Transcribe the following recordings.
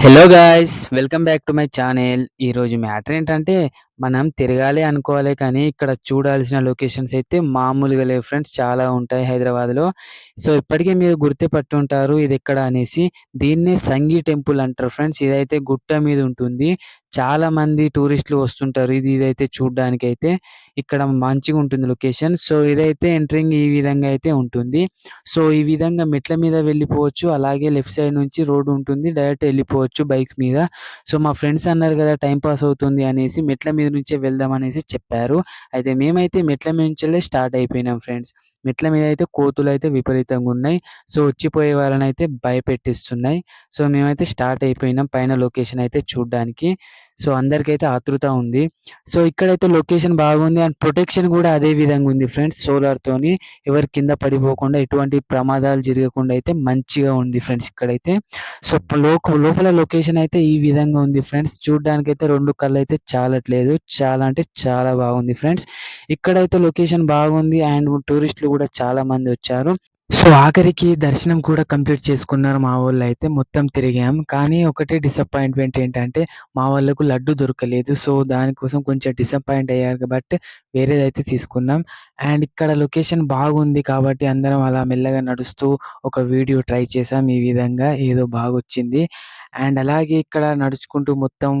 Hello guys welcome back to my channel ఈరోజు matter ఏంటంటే మనం తిరగాలి అనుకోవాలి కానీ ఇక్కడ చూడాల్సిన లొకేషన్స్ అయితే మామూలుగా లేవు ఫ్రెండ్స్. చాలా ఉంటాయి హైదరాబాద్లో. సో ఇప్పటికే మీరు గుర్తుపట్టుంటారు ఇది ఎక్కడ అనేసి. దీన్నే సంగీ టెంపుల్ అంటారు ఫ్రెండ్స్. ఇదైతే గుట్ట మీద ఉంటుంది. చాలా మంది టూరిస్టులు వస్తుంటారు ఇది ఇదైతే చూడడానికి అయితే ఇక్కడ మంచిగా ఉంటుంది లొకేషన్. సో ఇదైతే ఎంట్రింగ్ ఈ విధంగా అయితే ఉంటుంది. సో ఈ విధంగా మెట్ల మీద వెళ్ళిపోవచ్చు. అలాగే లెఫ్ట్ సైడ్ నుంచి రోడ్డు ఉంటుంది. డైరెక్ట్ వెళ్ళిపోవచ్చు బైక్ మీద. సో మా ఫ్రెండ్స్ అన్నారు కదా టైం పాస్ అవుతుంది అనేసి మెట్ల మీద నుంచే వెళ్దాం అనేసి చెప్పారు. అయితే మేమైతే మెట్ల మీద నుంచి స్టార్ట్ అయిపోయినాం ఫ్రెండ్స్. మెట్ల మీద అయితే కోతులు అయితే విపరీతంగా ఉన్నాయి. సో వచ్చిపోయే వాళ్ళని అయితే భయపెట్టిస్తున్నాయి. సో మేమైతే స్టార్ట్ అయిపోయినాం పైన లొకేషన్ అయితే చూడడానికి. సో అందరికైతే ఆతృత ఉంది. సో ఇక్కడైతే లొకేషన్ బాగుంది అండ్ ప్రొటెక్షన్ కూడా అదే విధంగా ఉంది ఫ్రెండ్స్. సోలార్తోని ఎవరి కింద పడిపోకుండా ఎటువంటి ప్రమాదాలు జరగకుండా అయితే మంచిగా ఉంది ఫ్రెండ్స్ ఇక్కడైతే. సో లోక లోపల లొకేషన్ అయితే ఈ విధంగా ఉంది ఫ్రెండ్స్. చూడడానికి అయితే రెండు కళ్ళు అయితే చాలట్లేదు. చాలా అంటే చాలా బాగుంది ఫ్రెండ్స్. ఇక్కడైతే లొకేషన్ బాగుంది అండ్ టూరిస్టులు కూడా చాలా మంది వచ్చారు. సో ఆఖరికి దర్శనం కూడా కంప్లీట్ చేసుకున్నారు మా వాళ్ళు అయితే మొత్తం తిరిగాం. కానీ ఒకటే డిసప్పాయింట్మెంట్ ఏంటంటే మా వాళ్ళకు లడ్డు దొరకలేదు. సో దానికోసం కొంచెం డిసప్పాయింట్ అయ్యారు కాబట్టి వేరేదైతే తీసుకున్నాం. అండ్ ఇక్కడ లొకేషన్ బాగుంది కాబట్టి అందరం అలా మెల్లగా నడుస్తూ ఒక వీడియో ట్రై చేసాం ఈ విధంగా ఏదో బాగా వచ్చింది అండ్ అలాగే ఇక్కడ నడుచుకుంటూ మొత్తం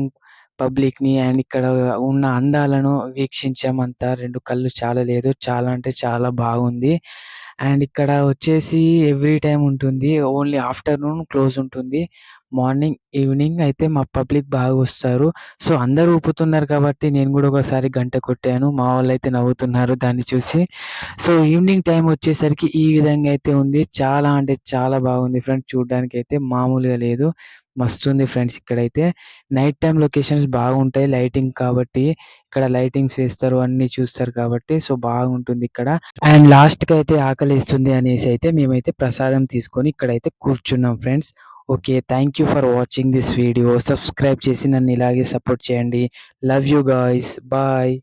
పబ్లిక్‌ని అండ్ ఇక్కడ ఉన్న అందాలను వీక్షించామంతా. రెండు కళ్ళు చాలా లేదు చాలా అంటే చాలా బాగుంది. అండ్ ఇక్కడ వచ్చేసి ఎవ్రీ టైం ఉంటుంది. ఓన్లీ ఆఫ్టర్‌నూన్ క్లోజ్ ఉంటుంది. మార్నింగ్, ఈవినింగ్ అయితే మా పబ్లిక్ బాగా వస్తారు. సో, అందరూ ఊపుతున్నారు కాబట్టి నేను కూడా ఒకసారి గంట కొట్టాను. మా వాళ్ళు అయితే నవ్వుతున్నారు దాన్ని చూసి. సో, ఈవినింగ్ టైం వచ్చేసరికి ఈ విధంగా అయితే ఉంది. చాలా అంటే చాలా బాగుంది ఫ్రెండ్స్ అయితే మామూలుగా లేదు. మస్తు ఉంది ఫ్రెండ్స్ ఇక్కడైతే. నైట్ టైం లొకేషన్స్ బాగుంటాయి. లైటింగ్ కాబట్టి ఇక్కడ లైటింగ్స్ వేస్తారు. అన్ని చూస్తారు కాబట్టి సో, బాగుంటుంది ఇక్కడ. అండ్ లాస్ట్కి అయితే ఆకలి వేస్తుంది అనేసి అయితే మేమైతే ప్రసాదం తీసుకొని ఇక్కడైతే కూర్చున్నాం friends. Okay. Thank you for watching this video. Subscribe చేసి నన్ను ఇలాగే సపోర్ట్ చేయండి. Love you guys. బాయ్.